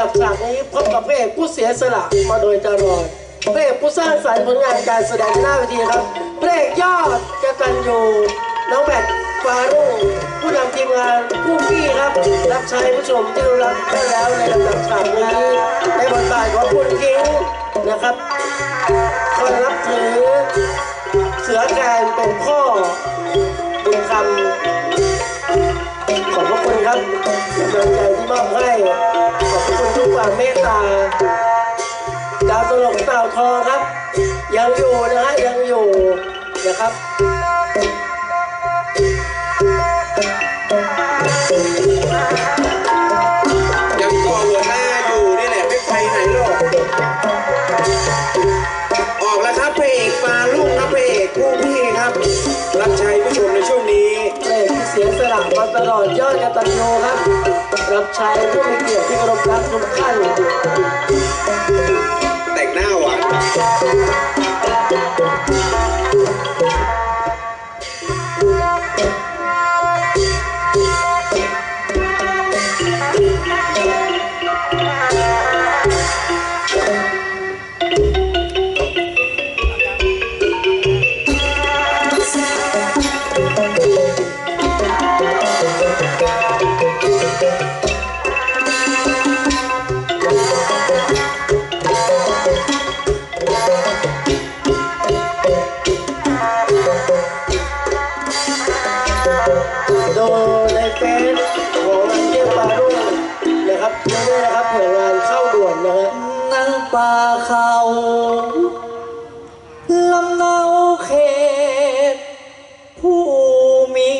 ดับฉากนี้พบกับพระเอกผู้เสียสละมาโดยตลอดพระเอกผู้สร้างสรรค์ผลงานการแสดงหน้าเวทีครับพระเอกยอดกตันยูน้องแบทฟารุ่งผู้นำทีมงานผู้พี่ครับ รับใช้ผู้ชมที่รู้รักได้แล้วในลำดับฉากนี้ในบทบาทของคุณคิงนะครับคนรับถือเสือแกนเป็นพ่อบุญคำขอบพระคุณครับกำลังใจที่มอบให้ ขอบพระคุณทุกความเมตตา ดาวตลกเต่าทองครับ ยังอยู่นะฮะยังอยู่นะครับยังก่อหัวหน้าอยู่นี่แหละไม่ไปไหนหรอกออกแล้วครับพระเอกมาลูกครับพระเอกผู้พี่ครับ รับใช้ผู้ชมในช่วงนี้เพลงที่เสียสละมาตลอดยอดกตัญญูครับ รับใช้ผู้มีเกียรติที่เคารพรัก ป่าเขาลำเนาเขต ผู้มี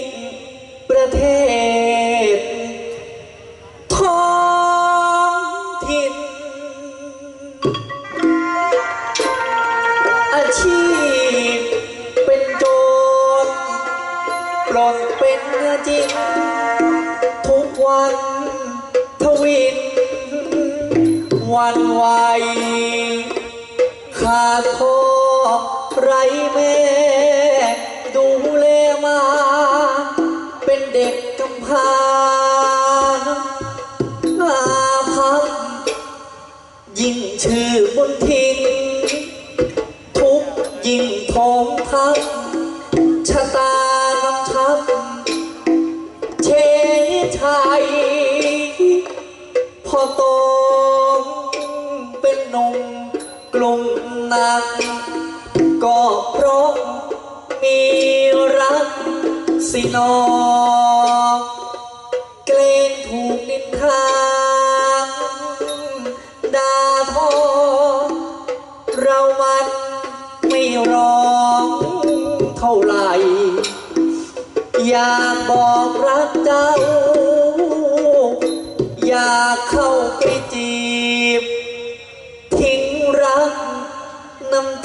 ประเทศท้องถิ่นอาชีพเป็นโจรปล้นเป็นจริง วันไหวขาดพ่อไรแม่ ดูแลมา เป็นเด็กกำพร้าอาภัพยิ่งชื่อบนทิ้งทุกยิ่งทองทับ กลุ่มนักก็เพราะมีรักสินอเกรงถูกนินทาด่าทอเรามันไม่ร้องเท่าไหร่ อยากบอกรักเจ้า อยากเข้าไป น้ำ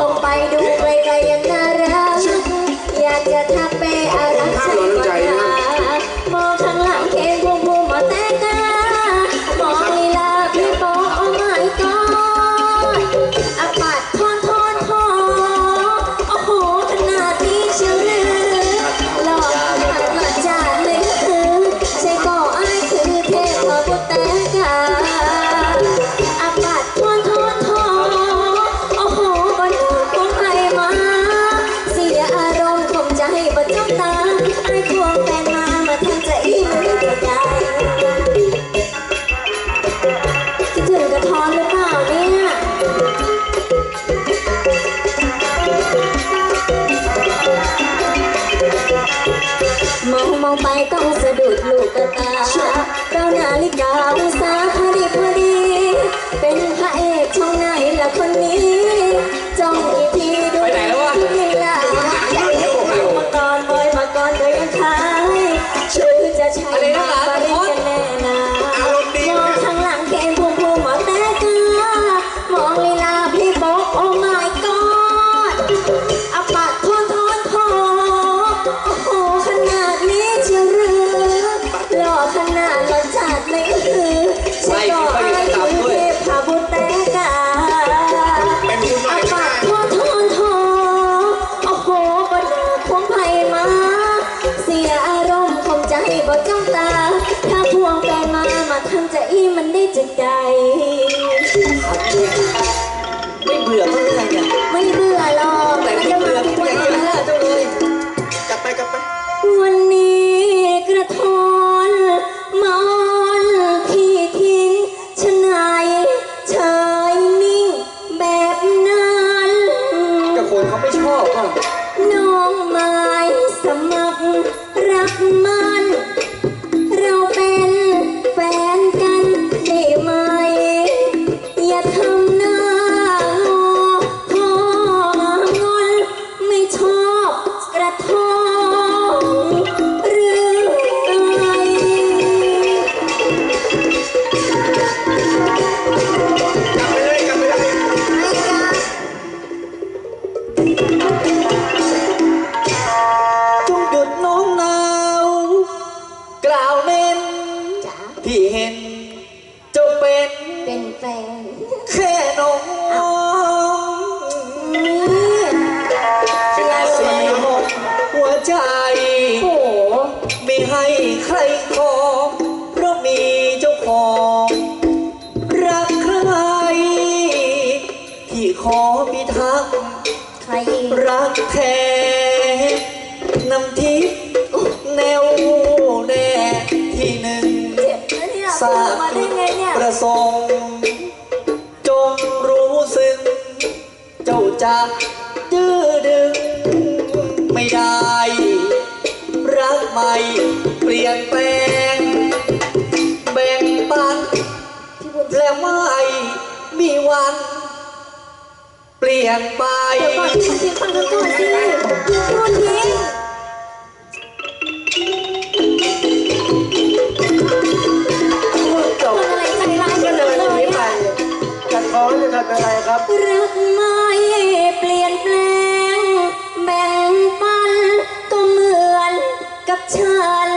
า องมองไปต้องสะดุดลูกกระตาเก้านาฬิกาอุตสาพอดีพอดี เป็นพระเอกช่องไหนละคนนี้จ้องอีกทีดูลีลามาก่อนบอยมาก่อนก็ยังขายชื่อจะใช้ ได้จะใดไม่เบื่อบ้างเลยเนี่ยไม่เบื่อหรอกแต่ไม่เบื่อผู้ใหญ่เยอะหน้าเจ้าเลยกลับไปกลับไปวันนี้กระทอนมอนที่ทิ้งชะไหนเฉยนิ่งแบบนั้นกับคนเขาไม่ชอบอะน้องไม้สมัครรักมัน เราเป็น ใจ โอ้โหไม่ให้ใครขอเพราะมีเจ้าของ รักใคร ที่ขอพิทักษ์ใครอีกรักแท้นำทิพย์แนวแน่ที่หนึ่งเจ็บนะเนี่ยทราบมาได้ไงเนี่ย ประสงค์ ม่เปลี่ยนแปลงแบ่งปันและไม่มีวัน เปลี่ยนไป เดี๋ยวก่อนพี่บุญทิ้งฟังกันก่อนสิโดนทิ้ง กับฉั